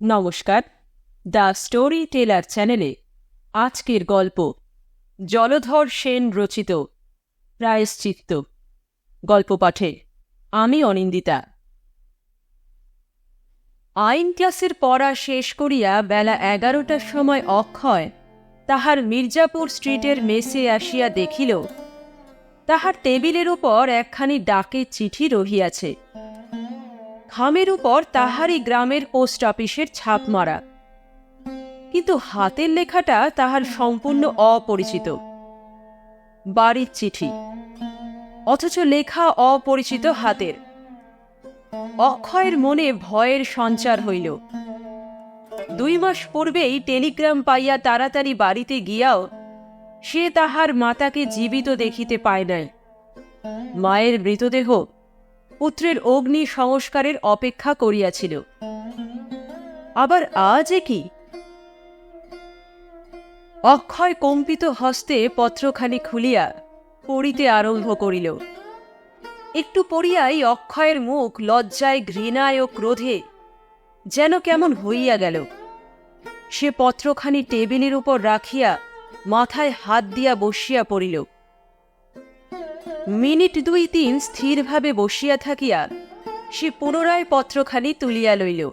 নমস্কার। The story teller চ্যানেলে আজকের গল্প জলধর সেন রচিত, প্রায়শ্চিত্ত। গল্প পাঠে আমি অনিন্দিতা। আইন ক্লাসের পড়া শেষ করিয়া বেলা এগারোটার সময় অক্ষয় তাহার মির্জাপুর স্ট্রিটের মেসে আসিয়া দেখিল, তাহার টেবিলের উপর একখানি ডাকে চিঠি রহিয়াছে। খামের উপর তাহারই গ্রামের পোস্ট অফিসের ছাপ মারা। কিন্তু হাতের লেখাটা তাহার সম্পূর্ণ অপরিচিত। বাড়ির চিঠি। অথচ লেখা অপরিচিত হাতের। অক্ষয়ের মনে ভয়ের সঞ্চার হইল। দুই মাস পূর্বেই টেলিগ্রাম পাইয়া তাড়াতাড়ি বাড়িতে গিয়াও সে তাহার মাতাকে জীবিত দেখিতে পায় নাই। মায়ের মৃতদেহ পুত্রের অগ্নি সংস্কারের অপেক্ষা করিয়াছিল। আবার আজ কি অক্ষয় কম্পিত হস্তে পত্রখানি খুলিয়া পড়িতে আরম্ভ করিল। একটু পড়িয়াই অক্ষয়ের মুখ লজ্জায় ঘৃণায় ও ক্রোধে যেন কেমন হইয়া গেল। সে পত্রখানি টেবিলের উপর রাখিয়া মাথায় হাত দিয়া বসিয়া পড়িল। মিনিট দুই তিন স্থিরভাবে বসিয়া থাকিয়া সে পুনরায় পত্রখানি তুলিয়া লইল।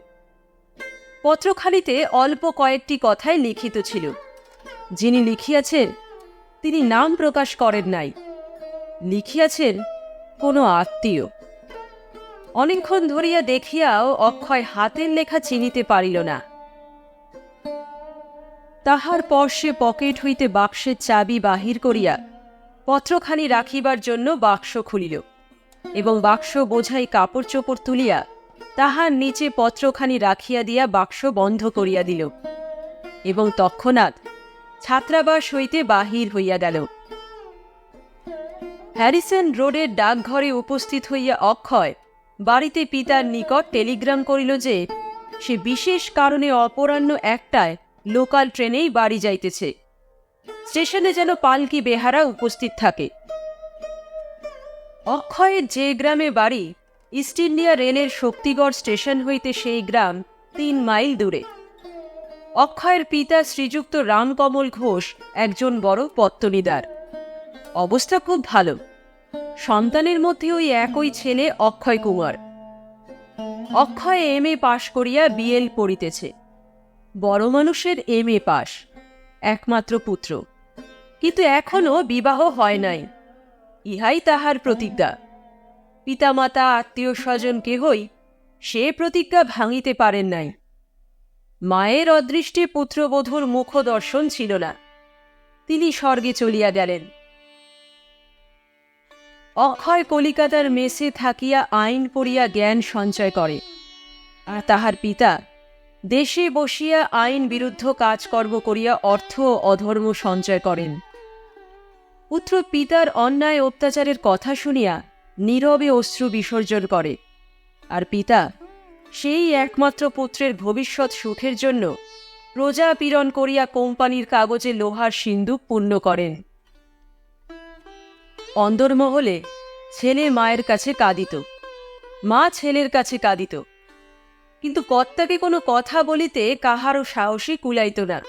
পত্রখানিতে অল্প কয়েকটি কথাই লিখিত ছিল। যিনি লিখিয়াছেন, তিনি নাম প্রকাশ করেন নাই। লিখিয়াছেন, কোনো আত্মীয়। অনেকক্ষণ ধরিয়া দেখিয়াও অক্ষয় হাতের লেখা চিনিতে পারিল না। তাহার পর সে পকেট হইতে বাক্সের চাবি বাহির করিয়া পত্রখানি রাখিবার জন্য বাক্স খুলিল এবং বাক্স বোঝাই কাপড় চোপড় তুলিয়া তাহার নিচে পত্রখানি রাখিয়া দিয়া বাক্স বন্ধ করিয়া দিল এবং তৎক্ষণাৎ ছাত্রাবাস হইতে বাহির হইয়া গেল। হ্যারিসন রোডের ডাকঘরে উপস্থিত হইয়া অক্ষয় বাড়িতে পিতার নিকট টেলিগ্রাম করিল যে, সে বিশেষ কারণে অপরাহ্ন একটায় লোকাল ট্রেনেই বাড়ি যাইতেছে। স্টেশনে যেন পালকি বেহারা উপস্থিত থাকে। অক্ষয়ের যে গ্রামে বাড়ি, ইস্ট ইন্ডিয়া রেলের শক্তিগড় স্টেশন হইতে সেই গ্রাম তিন মাইল দূরে। অক্ষয়ের পিতা শ্রীযুক্ত রামকমল ঘোষ একজন বড় পত্তনিদার। অবস্থা খুব ভালো। সন্তানের মধ্যে ওই একই ছেলে অক্ষয় কুমার। অক্ষয় এম এ পাশ করিয়া বিএল পড়িতেছে। বড় মানুষের এম এ পাশ, একমাত্র পুত্র। কিন্তু এখনও বিবাহ হয় নাই। ইহাই তাহার প্রতিজ্ঞা। পিতামাতা আত্মীয় স্বজন কেহই সে প্রতিজ্ঞা ভাঙিতে পারেন নাই। মায়ের অদৃষ্টে পুত্রবধূর মুখ দর্শন ছিল না। তিনি স্বর্গে চলিয়া গেলেন। অক্ষয় কলিকাতার মেসে থাকিয়া আইন পড়িয়া জ্ঞান সঞ্চয় করে। আর তাহার পিতা দেশে বসিয়া আইন বিরুদ্ধ কাজকর্ম করিয়া অর্থ অধর্ম সঞ্চয় করেন। পুত্র পিতার অন্যায় অত্যাচারের কথা শুনিয়া নীরবে অশ্রু বিসর্জন করে। আর পিতা, সেই একমাত্র পুত্রের ভবিষ্যৎ সুখের জন্য প্রজা পীড়ন করিয়া কোম্পানির কাগজে লোহার সিন্দুক পূর্ণ করেন। অন্দরমহলে ছেলে মায়ের কাছে কাঁদিত। মা ছেলের কাছে কাঁদিত। কিন্তু কর্তাকে কোনো কথা বলিতে কাহারও সাহসী কুলাইত না।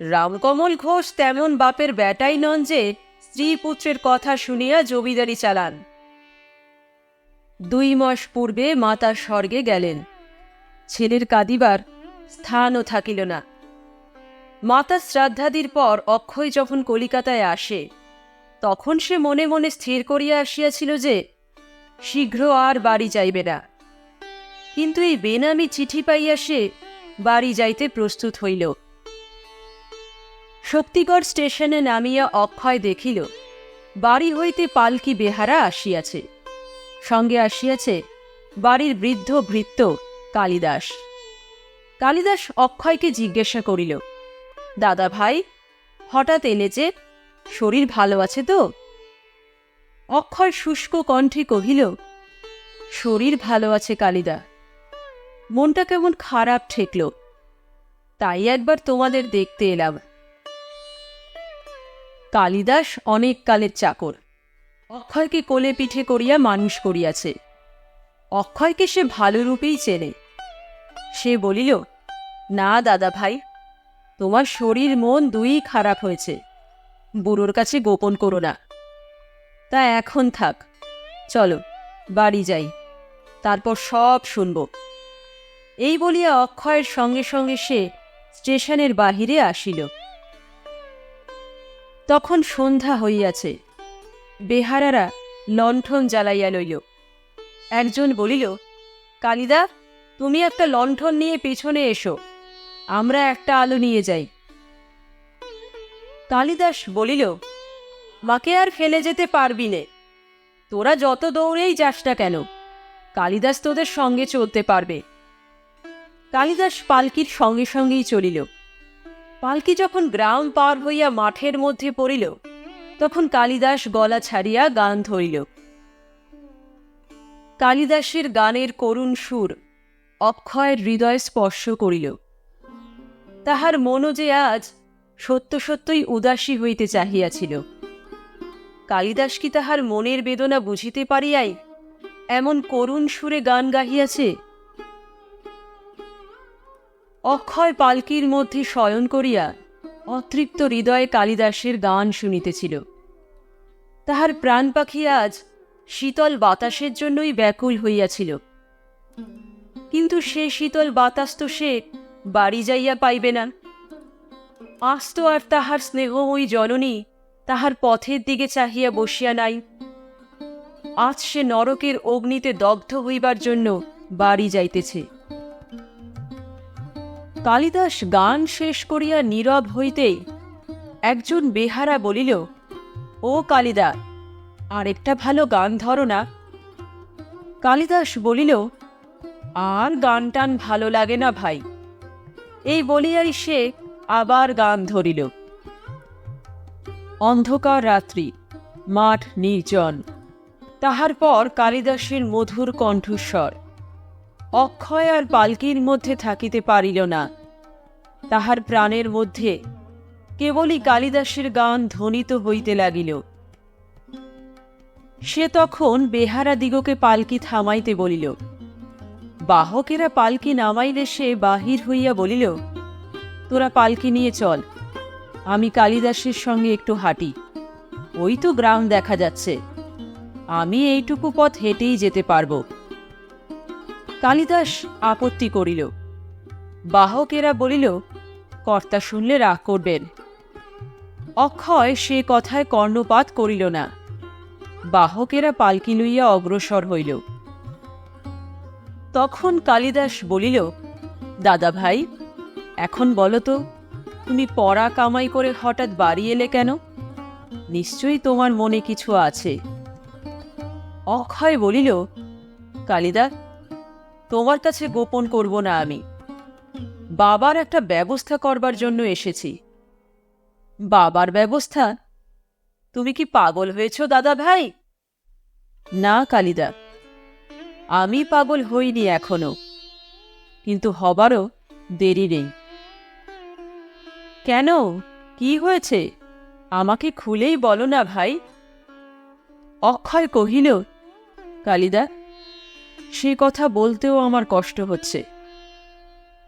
রামকমল ঘোষ তেমন বাপের বেটাই নন যে স্ত্রী পুত্রের কথা শুনিয়া জমিদারি চালান। দুই মাস পূর্বে মাতা স্বর্গে গেলেন। ছেলের কাঁদিবার স্থানও থাকিল না। মাতা শ্রাদ্ধাদির পর অক্ষয় যখন কলিকাতায় আসে, তখন সে মনে মনে স্থির করিয়া আসিয়াছিল যে শীঘ্র আর বাড়ি যাইবে না। কিন্তু এই বেনামি চিঠি পাইয়া সে বাড়ি যাইতে প্রস্তুত হইল। শক্তিগড় স্টেশনে নামিয়া অক্ষয় দেখিল, বাড়ি হইতে পালকি বেহারা আসিয়াছে। সঙ্গে আসিয়াছে বাড়ির বৃদ্ধ ভৃত্য কালিদাস। কালিদাস অক্ষয়কে জিজ্ঞাসা করিল, দাদা ভাই, হঠাৎ এলে যে শরীর ভালো আছে তো? অক্ষয় শুষ্ক কণ্ঠে কহিল, শরীর ভালো আছে কালিদা। মনটা কেমন খারাপ ঠেকল। তাই একবার তোমাদের দেখতে এলাম। কালিদাস অনেক কালের চাকর। অক্ষয়কে কোলে পিঠে করিয়া মানুষ করিয়াছে। অক্ষয়কে সে ভালো রূপেই চেনে। সে বলিল, না, দাদা ভাই, তোমার শরীর মন দুই খারাপ হয়েছে। বুড়োর কাছে গোপন করো না। তা এখন থাক। চলো, বাড়ি যাই। তারপর সব শুনব। এই বলিয়া অক্ষয়ের সঙ্গে সঙ্গে সে স্টেশনের বাহিরে আসিল। তখন সন্ধ্যা হইয়াছে। বেহারারা লণ্ঠন জ্বালাইয়া লইল। একজন বলিল, কালিদা, তুমি একটা লণ্ঠন নিয়ে পেছনে এসো, আমরা একটা আলো নিয়ে যাই। কালিদাস বলিল, মাকে আর ফেলে যেতে পারবি নে। তোরা যত দৌড়েই যাস না কেন, কালিদাস তোদের সঙ্গে চলতে পারবে। কালিদাস পালকির সঙ্গে সঙ্গেই চলিল। পালকি যখন গ্রাম পার হইয়া মাঠের মধ্যে পড়িল, তখন কালিদাস গলা ছাড়িয়া গান ধরিল। কালিদাসের গানের করুণ সুর অক্ষয়ের হৃদয় স্পর্শ করিল। তাহার মনও যে আজ সত্য সত্যই উদাসী হইতে চাহিয়াছিল। কালিদাস কি তাহার মনের বেদনা বুঝিতে পারিয়াই এমন করুণ সুরে গান গাহিয়াছে? অক্ষয় পালকির মধ্যে শয়ন করিয়া অতৃপ্ত হৃদয়ে কালিদাসের গান শুনিতেছিল। তাহার প্রাণ পাখি আজ শীতল বাতাসের জন্যই ব্যাকুল হইয়াছিল। কিন্তু সে শীতল বাতাস তো সে বাড়ি যাইয়া পাইবে না। আস্ত আর তাহার স্নেহ স্নেহময়ী জননী তাহার পথের দিকে চাহিয়া বসিয়া নাই। আজ সে নরকের অগ্নিতে দগ্ধ হইবার জন্য বাড়ি যাইতেছে। কালিদাস গান শেষ করিয়া নীরব হইতেই একজন বেহারা বলিল, ও কালিদা, আরেকটা ভালো গান ধরো না। কালিদাস বলিল, আর গান টান ভালো লাগে না ভাই। এই বলিয়াই সে আবার গান ধরিল। অন্ধকার রাত্রি, মাঠ নির্জন। তাহার পর কালিদাসের মধুর কণ্ঠস্বর। অক্ষয় আর পালকির মধ্যে থাকিতে পারিল না। তাহার প্রাণের মধ্যে কেবলই কালিদাসের গান ধ্বনিত হইতে লাগিল। সে তখন বেহারা দিগকে পালকি থামাইতে বলিল, বাহকেরা পালকি নামাইলে সে বাহির হইয়া বলিল, তোরা পালকি নিয়ে চল, আমি কালিদাসের সঙ্গে একটু হাঁটি। ওই তো গ্রাম দেখা যাচ্ছে, আমি এইটুকু পথ হেঁটেই যেতে পারব। কালিদাস আপত্তি করিল বাহকেরা বলিল, কর্তা শুনলে রাগ করবেন। অক্ষয় সে কথায় কর্ণপাত করিল না। বাহকেরা পালকি লইয়া অগ্রসর হইল। তখন কালিদাস বলিল, দাদা ভাই, এখন বলো তো, তুমি পড়া কামাই করে হঠাৎ বাড়ি এলে কেন? নিশ্চয়ই তোমার মনে কিছু আছে। অক্ষয় বলিল, কালিদা, তোমার কাছে গোপন করব না আমি। বাবার একটা ব্যবস্থা করবার জন্য এসেছি। বাবার ব্যবস্থা? তুমি কি পাগল হয়েছ, দাদা ভাই? না, কালিদা। আমি পাগল হইনি এখনও। কিন্তু হবারও দেরি নেই। কেন? কি হয়েছে? আমাকে খুলেই বলো না ভাই। অক্ষয় কহিল, কালিদা, সে কথা বলতেও আমার কষ্ট হচ্ছে।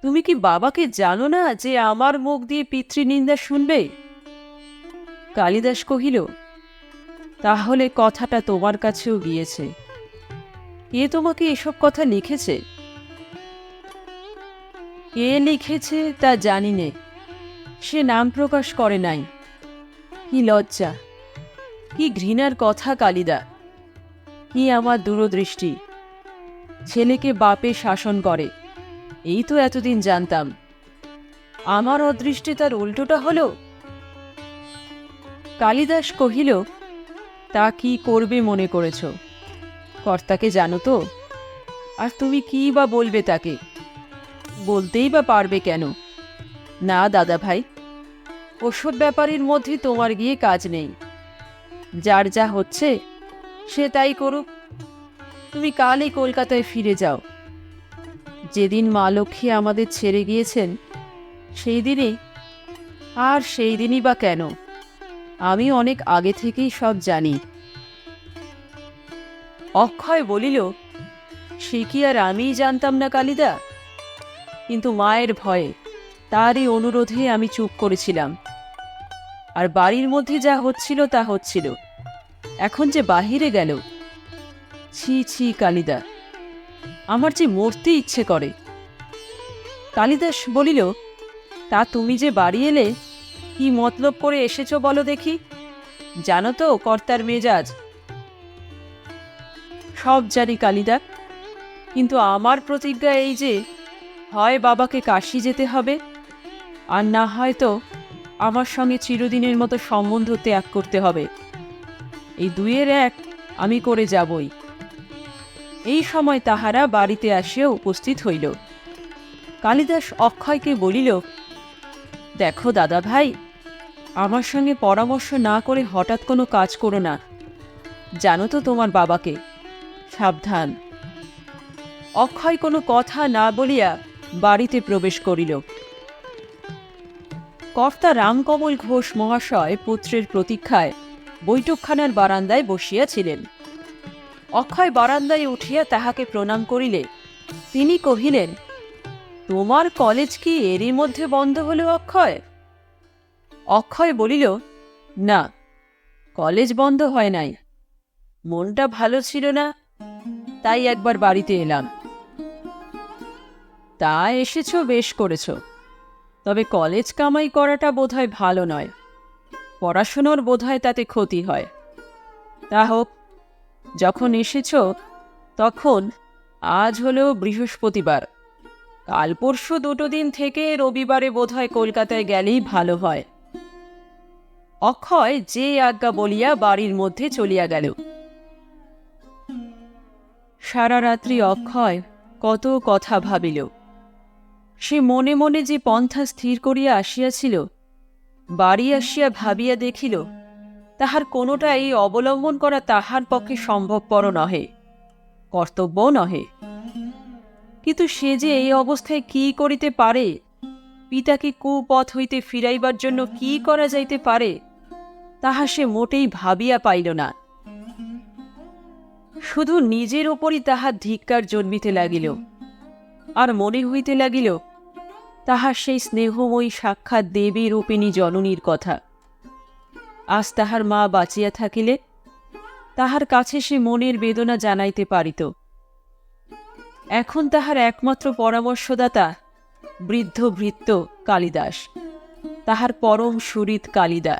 তুমি কি বাবাকে জানো না যে আমার মুখ দিয়ে পিতৃনিন্দা শুনবে? কালিদাস কহিল, তাহলে কথাটা তোমার কাছেও গিয়েছে। কে তোমাকে এসব কথা লিখেছে? কে লিখেছে তা জানি নে। সে নাম প্রকাশ করে নাই। কি লজ্জা, কি ঘৃণার কথা কালিদা, কি আমার দূরদৃষ্টি। ছেলেকে বাপে শাসন করে। এই তো এতদিন জানতাম। আমার অদৃষ্টে তার উল্টোটা হলো। কালিদাস কহিল, তা কি করবে মনে করেছ? কর্তাকে জানো তো? আর তুমি কি বা বলবে তাকে? বলতেই বা পারবে কেন? না দাদা ভাই ওসব ব্যাপারের মধ্যে তোমার গিয়ে কাজ নেই। যার যা হচ্ছে, সে তাই করুক। তুমি কালই কলকাতায় ফিরে যাও। যেদিন মা লক্ষ্মী আমাদের ছেড়ে গিয়েছেন, সেই দিনই, আর সেই দিনই বা কেন? আমি অনেক আগে থেকেই সব জানি। অক্ষয় বলিল, সে কি আর আমিই জানতাম না কালিদা? কিন্তু মায়ের ভয়ে তারই অনুরোধে আমি চুপ করেছিলাম। আর বাড়ির মধ্যে যা হচ্ছিল তা হচ্ছিল। এখন যে বাহিরে গেল, ছি ছি, কালিদা। আমার যে মরতে ইচ্ছে করে। কালিদাস বলিল, তা তুমি যে বাড়ি এলে, কি মতলব করে এসেছ বলো দেখি। জানো তো কর্তার মেজাজ। সব জানি কালিদা, কিন্তু আমার প্রতিজ্ঞা এই যে, হয় বাবাকে কাশি যেতে হবে, আর না হয়তো আমার সঙ্গে চিরদিনের মতো সম্বন্ধ ত্যাগ করতে হবে। এই দুইয়ের এক আমি করে যাবই। এই সময় তাহারা বাড়িতে আসিয়া উপস্থিত হইল। কালিদাস অক্ষয়কে বলিল, দেখো দাদা ভাই আমার সঙ্গে পরামর্শ না করে হঠাৎ কোনো কাজ করো না। জানো তো তোমার বাবাকে, সাবধান। অক্ষয় কোনো কথা না বলিয়া বাড়িতে প্রবেশ করিল। কর্তা রামকমল ঘোষ মহাশয় পুত্রের প্রতীক্ষায় বৈঠকখানার বারান্দায় বসিয়াছিলেন। অক্ষয় বারান্দায় উঠিয়া তাহাকে প্রণাম করিলে। তিনি কহিলেন, তোমার কলেজ কি এরই মধ্যে বন্ধ হলো অক্ষয়? অক্ষয় বলিল, না, কলেজ বন্ধ হয় নাই। মনটা ভালো ছিল না, তাই একবার বাড়িতে এলাম। তা এসেছ, বেশ করেছ। তবে কলেজ কামাই করাটা বোধহয় ভালো নয়। পড়াশুনোর বোধহয় তাতে ক্ষতি হয়। তা হোক যখন এসেছ, তখন আজ হলো বৃহস্পতিবার। কাল পরশু দুটো দিন থেকে রবিবারে বোধহয় কলকাতায় গেলেই ভালো হয়। অক্ষয় যে আজ্ঞা বলিয়া বাড়ির মধ্যে চলিয়া গেল। সারা রাত্রি অক্ষয় কত কথা ভাবিল। সে মনে মনে যে পন্থা স্থির করিয়া আসিয়াছিল, বাড়ি আসিয়া ভাবিয়া দেখিল তাহার কোনোটাই অবলম্বন করা তাহার পক্ষে সম্ভবপর নহে, কর্তব্য নহে। কিন্তু সে যে এই অবস্থায় কি করিতে পারে, পিতাকে কুপথ হইতে ফিরাইবার জন্য কি করা যাইতে পারে, তাহা সে মোটেই ভাবিয়া পাইল না। শুধু নিজের ওপরই তাহার ধিক্কার জন্মিতে লাগিল, আর মনে হইতে লাগিল, তাহার সেই স্নেহময়ী সাক্ষাৎ দেবী রূপিণী জননীর কথা। আজ তাহার মা বাঁচিয়া থাকিলে তাহার কাছে সে মনের বেদনা জানাইতে পারিত। এখন তাহার একমাত্র পরামর্শদাতা বৃদ্ধ ভৃত্য কালিদাস, তাহার পরম সুরিত কালিদা।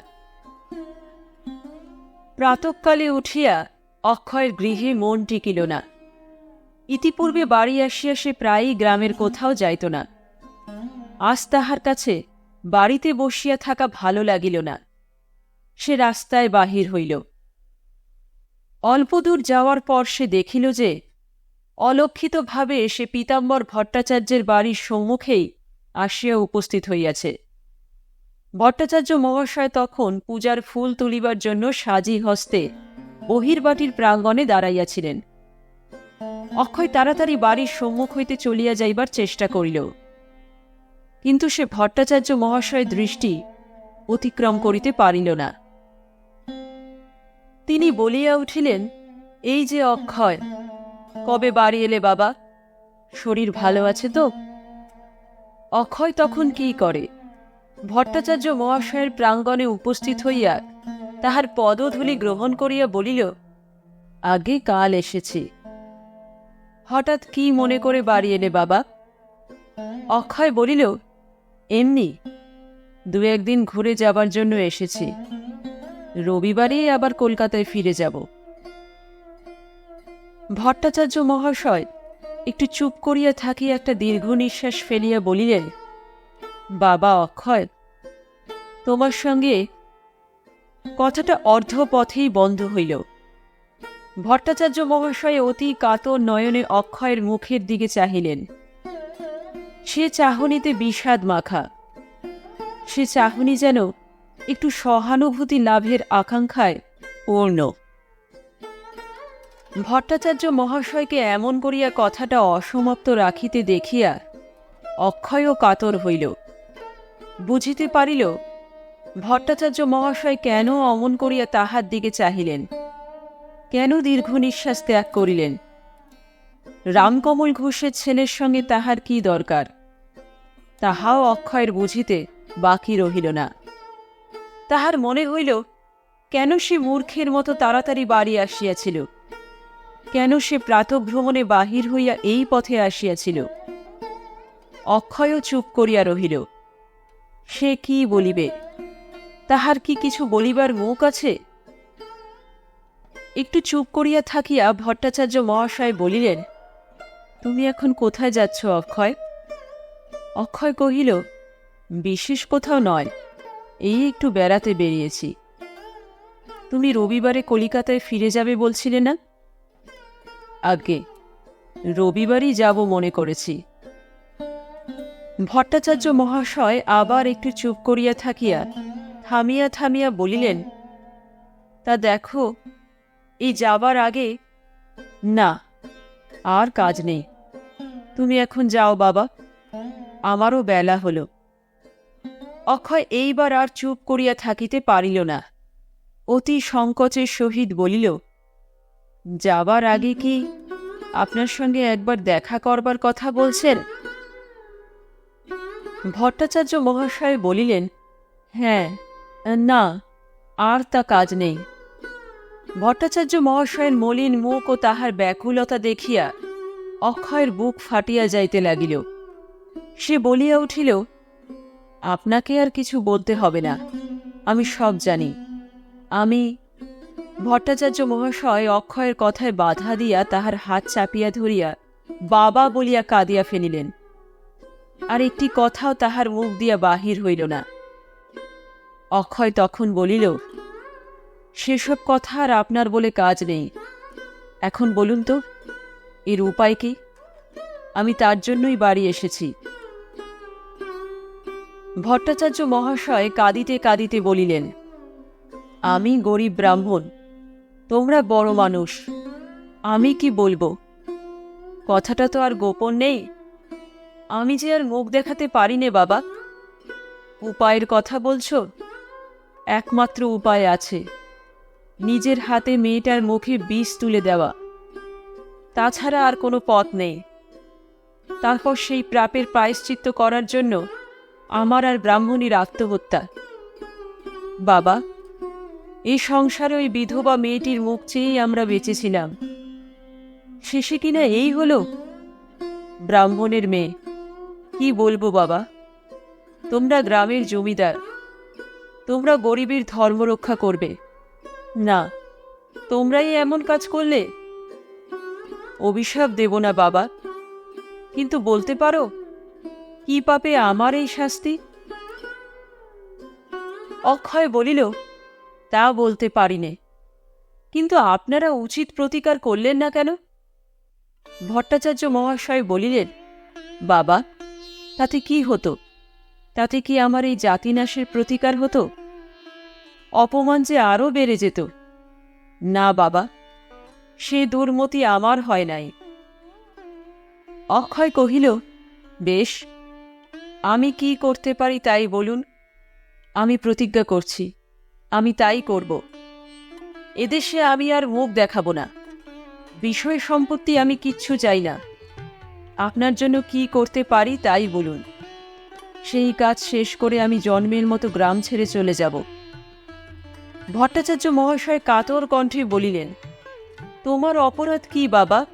প্রাতকালে উঠিয়া অক্ষয়ের গৃহে মন টিকিল না। ইতিপূর্বে বাড়ি আসিয়া সে প্রায়ই গ্রামের কোথাও যাইত না। আজ তাহার কাছে বাড়িতে বসিয়া থাকা ভালো লাগিল না। সে রাস্তায় বাহির হইল। অল্পদূর যাওয়ার পর সে দেখিল যে, অলক্ষিতভাবে সে পীতাম্বর ভট্টাচার্যের বাড়ির সম্মুখেই আসিয়া উপস্থিত হইয়াছে। ভট্টাচার্য মহাশয় তখন পূজার ফুল তুলিবার জন্য সাজি হস্তে বহির্বাটির প্রাঙ্গণে দাঁড়াইয়াছিলেন। অক্ষয় তাড়াতাড়ি বাড়ির সম্মুখ হইতে চলিয়া যাইবার চেষ্টা করিল। কিন্তু সে ভট্টাচার্য মহাশয় দৃষ্টি অতিক্রম করিতে পারিল না। তিনি বলিয়া উঠিলেন, এই যে অক্ষয়, কবে বাড়ি এলে বাবা? শরীর ভালো আছে তো? অক্ষয় তখন কি করে? ভট্টাচার্য মহাশয়ের প্রাঙ্গণে উপস্থিত হইয়া তাহার পদধূলি গ্রহণ করিয়া বলিল, আগে কাল এসেছি। হঠাৎ কি মনে করে বাড়ি এলে বাবা? অক্ষয় বলিল, এমনি। দু একদিন ঘুরে যাবার জন্য এসেছি। রবিবারেই আবার কলকাতায় ফিরে যাব। ভট্টাচার্য মহাশয় একটু চুপ করিয়া থাকি একটা দীর্ঘ নিঃশ্বাস ফেলিয়া বলিলেন, বাবা অক্ষয়, তোমার সঙ্গে কথাটা অর্ধপথেই বন্ধ হইল। ভট্টাচার্য মহাশয় অতি কাতর নয়নে অক্ষয়ের মুখের দিকে চাহিলেন। সে চাহনিতে বিষাদ মাখা। সে চাহনি যেন একটু সহানুভূতি লাভের আকাঙ্ক্ষায় পূর্ণ। ভট্টাচার্য মহাশয়কে এমন করিয়া কথাটা অসমাপ্ত রাখিতে দেখিয়া অক্ষয়ও কাতর হইল। বুঝিতে পারিল, ভট্টাচার্য মহাশয় কেন অমন করিয়া তাহার দিকে চাহিলেন? কেন দীর্ঘ নিঃশ্বাস ত্যাগ করিলেন? রামকমল ঘোষের ছেলের সঙ্গে তাহার কি দরকার? তাহাও অক্ষয়ের বুঝিতে বাকি রহিল না। তাহার মনে হইল, কেন সে মূর্খের মতো তাড়াতাড়ি বাড়ি আসিয়াছিল? কেন সে প্রাতভ্রমণে বাহির হইয়া এই পথে আসিয়াছিল? অক্ষয়ও চুপ করিয়া রহিল। সে কি বলিবে? তাহার কি কিছু বলিবার মুখ আছে? একটু চুপ করিয়া থাকিয়া ভট্টাচার্য মহাশয় বলিলেন, তুমি এখন কোথায় যাচ্ছ অক্ষয়? অক্ষয় কহিল, বিশেষ কোথাও নয়। এই একটু বেড়াতে বেরিয়েছি। তুমি রবিবারে কলিকাতায় ফিরে যাবে বলছিলে না? আগে রবিবারই যাব মনে করেছি। ভট্টাচার্য মহাশয় আবার একটু চুপ করিয়া থাকিয়া থামিয়া থামিয়া বলিলেন, তা দেখো, এই যাবার আগে না, আর কাজ নেই। তুমি এখন যাও বাবা, আমারও বেলা হলো। অক্ষয় এইবার আর চুপ করিয়া থাকিতে পারিল না। অতি সংকোচের সহিত বলিল, যাবার আগে কি আপনার সঙ্গে একবার দেখা করবার কথা বলছেন? ভট্টাচার্য মহাশয় বলিলেন হ্যাঁ না, আর তা কাজ নেই। ভট্টাচার্য মহাশয়ের মলিন মুখ ও তাহার ব্যাকুলতা দেখিয়া অক্ষয়ের বুক ফাটিয়া যাইতে লাগিল। সে বলিয়া উঠিল আপনাকে আর কিছু বলতে হবে না। আমি সব জানি। আমি ভট্টাচার্য মহাশয় অক্ষয়ের কথায় বাধা দিয়া তাহার হাত চাপিয়া ধরিয়া বাবা বলিয়া কাঁদিয়া ফেলিলেন। আর একটি কথাও তাহার মুখ দিয়া বাহির হইল না। অক্ষয় তখন বলিল, সেসব কথা আর আপনার বলে কাজ নেই। এখন বলুন তো, এর উপায় কি? আমি তার জন্যই বাড়ি এসেছি। ভট্টাচার্য মহাশয় কাঁদিতে কাঁদিতে বলিলেন, আমি গরিব ব্রাহ্মণ, তোমরা বড় মানুষ, আমি কি বলব? কথাটা তো আর গোপন নেই। আমি যে আর মুখ দেখাতে পারি নে বাবা। উপায়ের কথা বলছো? একমাত্র উপায় আছে, নিজের হাতে মেয়েটার মুখে বিষ তুলে দেওয়া। তাছাড়া আর কোনো পথ নেই। তারপর সেই প্রাপের প্রায়শ্চিত্ত করার জন্য আমার আর ব্রাহ্মণীর আত্মহত্যা। বাবা, এই সংসারে ওই বিধবা মেয়েটির মুখ চেয়েই আমরা বেঁচেছিলাম। শেষে কিনা এই হলো? ব্রাহ্মণের মেয়ে। কি বলব বাবা? তোমরা গ্রামের জমিদার। তোমরা গরিবের ধর্ম রক্ষা করবে। না, তোমরাই এমন কাজ করলে? অভিশাপ দেব না বাবা। কিন্তু বলতে পারো কি পাপে আমার এই শাস্তি? অক্ষয় বলিল, তা বলতে পারিনে। কিন্তু আপনারা উচিত প্রতিকার করলেন না কেন? ভট্টাচার্য মহাশয় বলিলেন, বাবা, তাতে কি হতো? তাতে কি আমার এই জাতিনাশের প্রতিকার হতো? অপমান যে আরও বেড়ে যেত। না, বাবা, সে দুর্মতি আমার হয় নাই। অক্ষয় কহিল, বেশ আমি কি করতে পারি তাই বলুন। আমি প্রতিজ্ঞা করছি। আমি তাই করব। এদেশে আমি আর মুখ দেখাবো না। বিষয় সম্পত্তি আমি কিচ্ছু চাই না। আপনার জন্য কি করতে পারি তাই বলুন। সেই কাজ শেষ করে আমি জন্মের মতো গ্রাম ছেড়ে চলে যাব। ভট্টাচার্য মহাশয় কাতর কণ্ঠে বলিলেন, তোমার অপরাধ কি বাবা?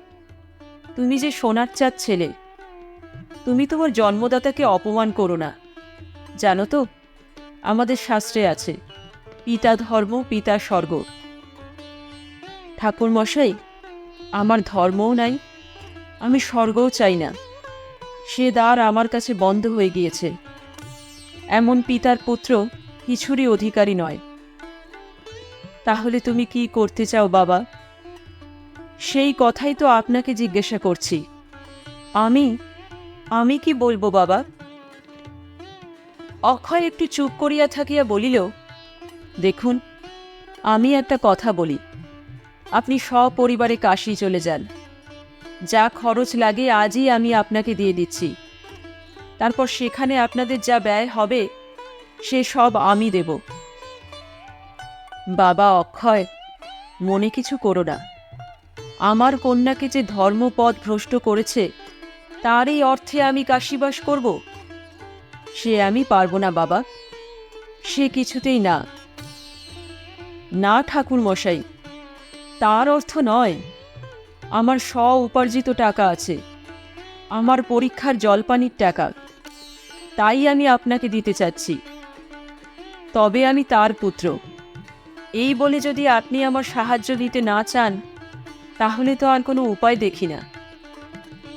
তুমি যে সোনার চাঁদ ছেলে তুমি তোমার জন্মদাতাকে অপমান করো না। জানো তো, আমাদের শাস্ত্রে আছে, পিতা ধর্ম, পিতা স্বর্গ। ঠাকুর মশাই, আমার ধর্মও নাই, আমি স্বর্গও চাই না। সে দ্বার আমার কাছে বন্ধ হয়ে গিয়েছে। এমন পিতার পুত্র কিছুরই অধিকারী নয়। তাহলে তুমি কি করতে চাও বাবা? সেই কথাই তো আপনাকে জিজ্ঞাসা করছি। আমি আমি কি বলব, বাবা? অক্ষয় একটু চুপ করিয়া থাকিয়া বলিল, দেখুন, আমি একটা কথা বলি। আপনি সপরিবারে কাশি চলে যান। যা খরচ লাগে আজই আমি আপনাকে দিয়ে দিচ্ছি। তারপর সেখানে আপনাদের যা ব্যয় হবে, সে সব আমি দেব। বাবা অক্ষয়, মনে কিছু করো না। আমার কন্যাকে যে ধর্মপদ ভ্রষ্ট করেছে তারই অর্থে আমি কাশিবাস করব। সে আমি পারব না, বাবা। সে কিছুতেই না। না ঠাকুর মশাই তার অর্থ নয়। আমার স্ব উপার্জিত টাকা আছে। আমার পরীক্ষার জলপানির টাকা। তাই আমি আপনাকে দিতে চাচ্ছি। তবে আমি তার পুত্র। এই বলে যদি আপনি আমার সাহায্য দিতে না চান, তাহলে তো আর কোনো উপায় দেখি না।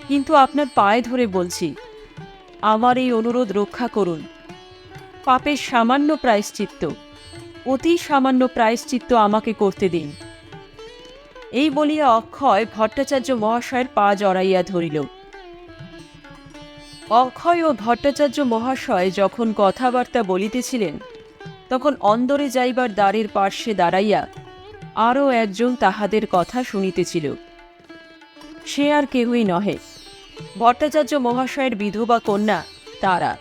কিন্তু আপনার পায়ে ধরে বলছি, আমার এই অনুরোধ রক্ষা করুন। পাপের সামান্য প্রায়শ্চিত্ত, অতি সামান্য প্রায়শ্চিত্ত আমাকে করতে দিন। এই বলিয়া অক্ষয় ভট্টাচার্য মহাশয়ের পা জড়াইয়া ধরিল। অক্ষয় ও ভট্টাচার্য মহাশয় যখন কথাবার্তা বলিতেছিলেন, তখন অন্দরে যাইবার দ্বারের পার্শ্বে দাঁড়াইয়া আরও একজন তাহাদের কথা শুনিতেছিল। সে আর কেহই নহে। ভট্টাচার্য মহাশয়ের বিধবা কন্যা তারা।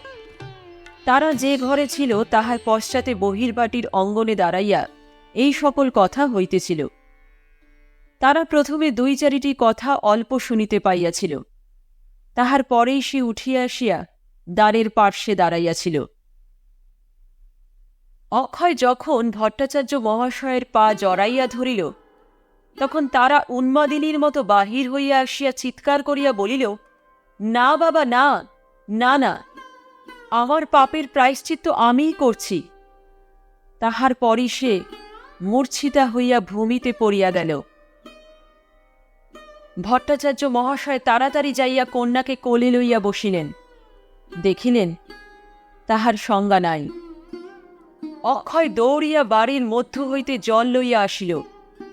তারা যে ঘরে ছিল, তাহার পশ্চাতে বহির্বাটির অঙ্গনে দাঁড়াইয়া এই সকল কথা হইতেছিল। তারা প্রথমে দুই চারিটি কথা অল্প শুনিতে পাইয়াছিল। তাহার পরেই সে উঠিয়া আসিয়া দ্বারের পার্শ্বে দাঁড়াইয়াছিল। অক্ষয় যখন ভট্টাচার্য মহাশয়ের পা জড়াইয়া ধরিল, তখন তারা উন্মাদিনীর মতো বাহির হইয়া আসিয়া চিৎকার করিয়া বলিল না বাবা, না না না। আমার পাপের প্রায়শ্চিত্ত আমিই করছি। তাহার পরই সে মূর্ছিতা হইয়া ভূমিতে পড়িয়া গেল। ভট্টাচার্য মহাশয় তাড়াতাড়ি যাইয়া কন্যাকে কোলে লইয়া বসিলেন। দেখিলেন, তাহার সংজ্ঞা নাই। অক্ষয় দৌড়িয়া বাড়ির মধ্য হইতে জল লইয়া আসিল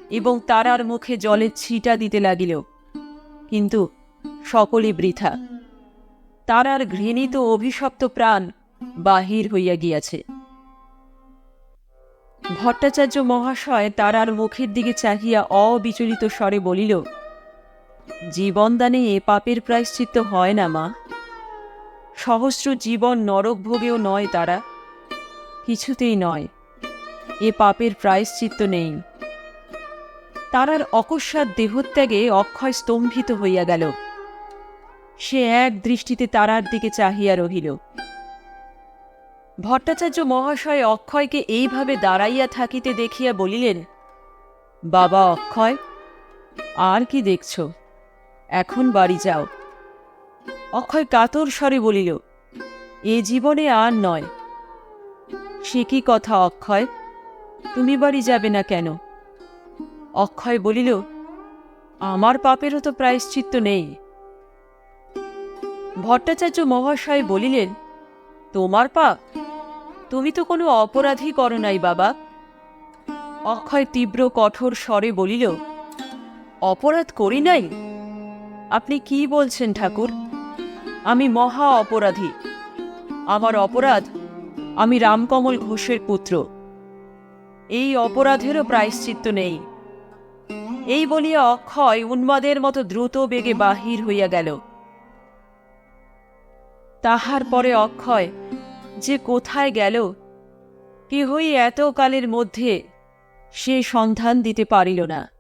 এবং তারার মুখে জলের ছিটা দিতে লাগিল। কিন্তু সকলই বৃথা। তারার ঘৃণিত অভিশপ্ত প্রাণ বাহির হইয়া গিয়াছে। ভট্টাচার্য মহাশয় তারার মুখের দিকে চাহিয়া অবিচলিত স্বরে বলিল, জীবনদানে এ পাপের প্রায়শ্চিত্ত হয় না, মা। সহস্র জীবন নরক ভোগেও নয় তারা। কিছুতেই নয়। এ পাপের প্রায়শ্চিত্ত নেই। তারার অকস্মাৎ দেহত্যাগে অক্ষয় স্তম্ভিত হইয়া গেল। সে এক দৃষ্টিতে তারার দিকে চাহিয়া রহিল। ভট্টাচার্য মহাশয় অক্ষয়কে এইভাবে দাঁড়াইয়া থাকিতে দেখিয়া বলিলেন, বাবা অক্ষয়, আর কি দেখছ? এখন বাড়ি যাও। অক্ষয় কাতর স্বরে বলিল, এ জীবনে আর নয়। সে কি কথা অক্ষয়? তুমি বাড়ি যাবে না কেন? অক্ষয় বলিল, আমার পাপেরও তো প্রায়শ্চিত্ত নেই। ভট্টাচার্য মহাশয় বলিলেন, তোমার পাপ তুমি তো কোনো অপরাধী করো নাই বাবা। অক্ষয় তীব্র কঠোর স্বরে বলিল, অপরাধ করি নাই? আপনি কি বলছেন ঠাকুর? আমি মহা অপরাধী। আমার অপরাধ, আমি রামকমল ঘোষের পুত্র। এই অপরাধেরও প্রায়শ্চিত্ত নেই। এই বলিয়া অক্ষয় উন্মাদের মতো দ্রুত বেগে বাহির হইয়া গেল। তাহার পরে অক্ষয় যে কোথায় গেল? কেহই এতকালের মধ্যে সে সন্ধান দিতে পারিল না।